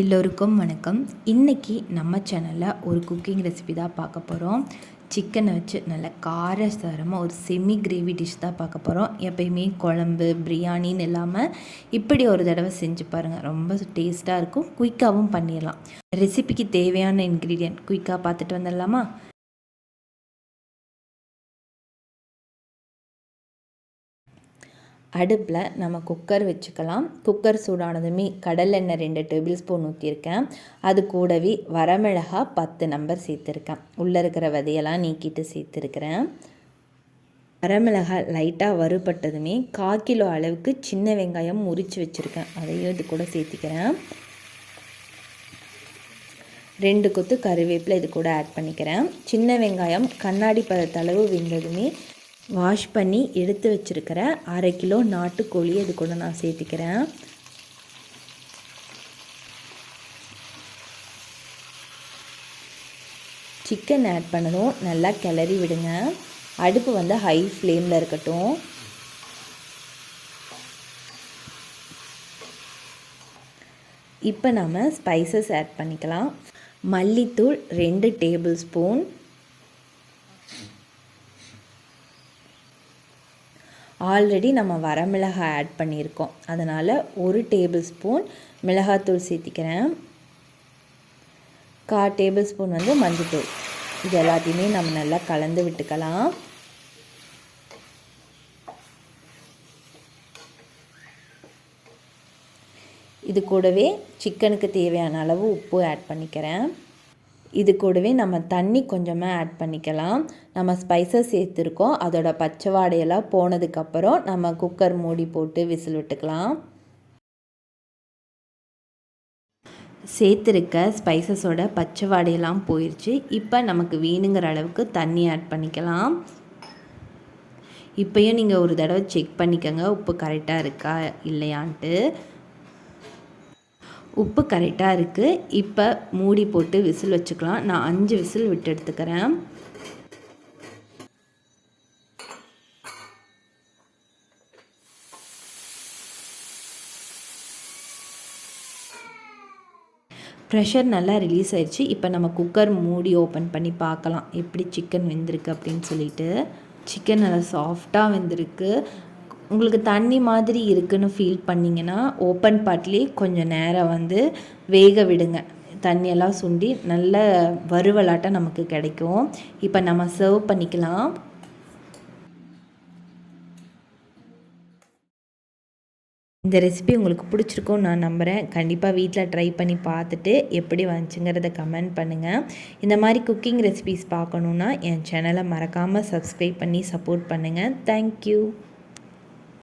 எல்லோருக்கும் வணக்கம். இன்றைக்கி நம்ம சேனலில் ஒரு குக்கிங் ரெசிபி தான் பார்க்க போகிறோம் சிக்கனை வச்சு நல்ல காரசாரமாக ஒரு செமி கிரேவி டிஷ் தான் பார்க்க போகிறோம் எப்பயுமே குழம்பு பிரியாணின்னு இல்லாமல் இப்படி ஒரு தடவை செஞ்சு பாருங்கள் ரொம்ப டேஸ்ட்டாக இருக்கும். குயிக்காகவும் பண்ணிடலாம். ரெசிபிக்கு தேவையான இன்க்ரீடியன்ட் குயிக்காக பார்த்துட்டு வந்துடலாமா? அடுப்பில் நம்ம குக்கர் வச்சுக்கலாம். குக்கர் சூடானதுமே கடலெண்ணெய் ரெண்டு டேபிள் ஸ்பூன் ஊற்றிருக்கேன் அது கூடவே வரமிளகா பத்து நம்பர் சேர்த்துருக்கேன். உள்ளே இருக்கிற விதையெல்லாம் நீக்கிட்டு சேர்த்துருக்கிறேன். வரமிளகாய் லைட்டாக வறுபட்டதுமே கால் கிலோ அளவுக்கு சின்ன வெங்காயம் முறித்து வச்சுருக்கேன். அதையும் இது கூட சேர்த்திக்கிறேன். ரெண்டு கொத்து கருவேப்பிலை இது கூட ஆட் பண்ணிக்கிறேன். சின்ன வெங்காயம் கண்ணாடி பதத்தளவு வெந்ததுமே வாஷ் பண்ணி எடுத்து வச்சுருக்கிற அரை கிலோ நாட்டுக்கோழி அது கூட நான் சேர்த்துக்கிறேன். சிக்கன் ஆட் பண்ணதும் நல்லா கிளறி விடுங்க. அடுப்பு வந்து ஹை ஃப்ளேமில் இருக்கட்டும். இப்போ நம்ம ஸ்பைசஸ் ஆட் பண்ணிக்கலாம். மல்லித்தூள் ரெண்டு டேபிள் ஸ்பூன் ஆல்ரெடி நம்ம வரமிளகாய் ஆட் பண்ணியிருக்கோம். அதனால் ஒரு டேபிள் ஸ்பூன் மிளகாத்தூள் சேர்த்திக்கிறேன். கா டேபிள் ஸ்பூன் வந்து மஞ்சள்தூள் இது எல்லாத்தையுமே நம்ம நல்லா கலந்து விட்டுக்கலாம். இது கூடவே சிக்கனுக்கு தேவையான அளவு உப்பு ஆட் பண்ணிக்கிறேன். இது கூடவே நம்ம தண்ணி கொஞ்சமாக ஆட் பண்ணிக்கலாம். நம்ம ஸ்பைசஸ் சேர்த்துருக்கோம். அதோட பச்சை வாடையெல்லாம் போனதுக்கப்புறம் நம்ம குக்கர் மூடி போட்டு விசில் விட்டுக்கலாம். சேர்த்துருக்க ஸ்பைசஸோட பச்சை வாடையெல்லாம் போயிடுச்சு இப்போ நமக்கு வேணுங்கிற அளவுக்கு தண்ணி ஆட் பண்ணிக்கலாம். இப்போயும் நீங்கள் ஒரு தடவை செக் பண்ணிக்கோங்க. உப்பு கரெக்டாக இருக்கா இல்லையான்ட்டு. உப்பு கரெக்டாக இருக்குது இப்போ மூடி போட்டு விசில் வச்சுக்கலாம். நான் அஞ்சு விசில் விட்டு எடுத்துக்கிறேன். ப்ரெஷர் நல்லா ரிலீஸ் ஆயிடுச்சு. இப்போ நம்ம குக்கர் மூடி ஓப்பன் பண்ணி பார்க்கலாம். எப்படி சிக்கன் வெந்திருக்கு அப்படின்னு சொல்லிட்டு. சிக்கன் நல்லா சாஃப்டாக வெந்திருக்கு. உங்களுக்கு தண்ணி மாதிரி இருக்குன்னு ஃபீல் பண்ணிங்கன்னா ஓப்பன் பாட்லேயே கொஞ்சம் நேரம் வந்து வேக விடுங்க. தண்ணியெல்லாம் சுண்டி நல்ல வறுவலாட்டம் நமக்கு கிடைக்கும். இப்போ நம்ம சர்வ் பண்ணிக்கலாம். இந்த ரெசிபி உங்களுக்கு பிடிச்சிருக்கும் நான் நம்புகிறேன் கண்டிப்பாக வீட்டில் ட்ரை பண்ணி பார்த்துட்டு எப்படி வந்துச்சுங்கிறத கமெண்ட் பண்ணுங்கள் இந்த மாதிரி குக்கிங் ரெசிபிஸ் பார்க்கணுன்னா என் சேனலை மறக்காமல் சப்ஸ்கிரைப் பண்ணி சப்போர்ட் பண்ணுங்கள் தேங்க்யூ